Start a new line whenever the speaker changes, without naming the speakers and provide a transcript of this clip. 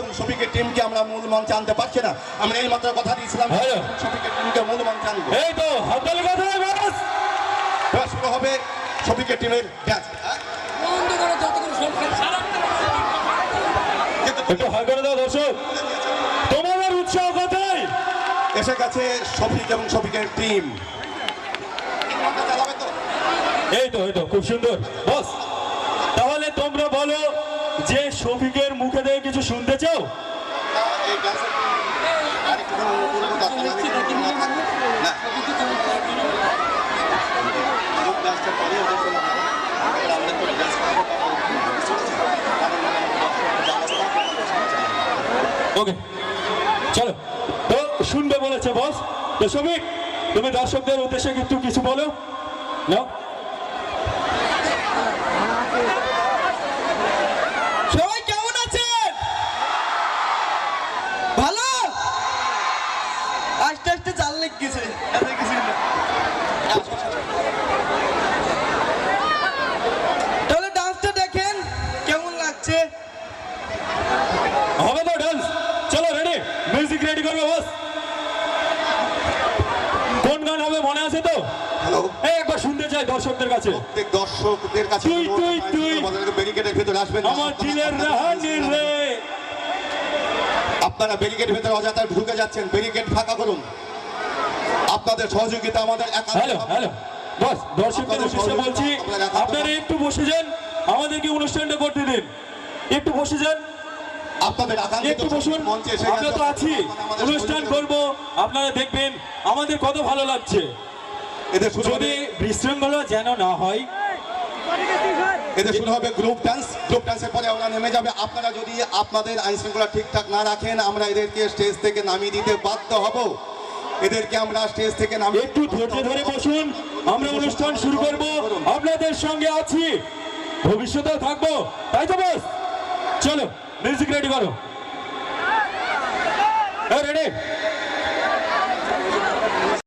এবং শফিকের টিমকে আমরা মূল মঞ্চে আনতে পারছি না। আমরা এই মাত্র কথা দিয়েছিলাম। শফিকের টিমকে মূল মঞ্চে আনব।
এই তো হাততালি কথা
শুরু হবে শফিকের টিমের ম্যাচ
বন্ধ করো যতক্ষণ সংখ্যা সারা
একটু হাই করে দাও দর্শক। তোমাদের উৎসাহ কোথায়?
এসে গেছে শফিক এবং শফিকের টিম
এই তো এই তো খুব সুন্দর। বস তাহলে তোমরা বলো যে শফিকের মুখে থেকে কিছু শুনতে চাও
না না আমাদের তো ডান্স করাবো,
ওকে। চলো। তো শুনবে বলেছে বস তো তুমি দর্শকদের উদ্দেশ্যে একটু কিছু বলো। নাও
সবাই কেমন আছেন ভালো আস্তে আস্তে চাল লেগেছে এত কিছু না তাহলে ডান্সটা দেখেন কেমন লাগছে
হবে তো ডান্স চলো রেডি মিউজিক রেডি করবে বস কোন গান হবে মনে আছে তো? একবার শুনতে চাই দর্শকদের কাছে।
প্রত্যেক দর্শকদের কাছে
তুই, তুই, তুই।
ব্যারিকেডের ভেতরে আসবেন
আমার দিলের রাহানি রে।
আপনারা ব্যারিকেড ভেতরে অযথা ঢুকে যাচ্ছেন। ব্যারিকেড ফাঁকা করুন। আপনাদের সহযোগিতা আমাদের
হ্যালো হ্যালো বস দর্শকদের উদ্দেশ্যে বলছি
আপনারা
একটু বসে যান আমাদেরকে অনুষ্ঠানটা করতে দিন। একটু বসে যান।
আপনাদের
একটু বসুন। আমরা তো আছি। অনুষ্ঠান করব। আপনারা দেখবেন আমাদের কত ভালো লাগছে।
এদের শুরু
যদি বিশৃঙ্খলা যেন না হয়।
এদের শুরু হবে গ্রুপ ডান্স গ্রুপ ডান্সের পরে ওরা নেমে যাবে। আপনারা যদি আপনাদের আইন শৃঙ্খলা ঠিকঠাক না রাখেন আমরা এদেরকে স্টেজ থেকে নামিয়ে দিতে বাধ্য হব। এদেরকে আমরা স্টেজ থেকে নামিয়ে
একটু ধৈর্য ধরে বসুন। আমরা অনুষ্ঠান শুরু করব। আপনাদের সঙ্গে আছি। ভবিষ্যতেও থাকব। তাই তো বস? চলো মিউজিক রেডি করো। রেডি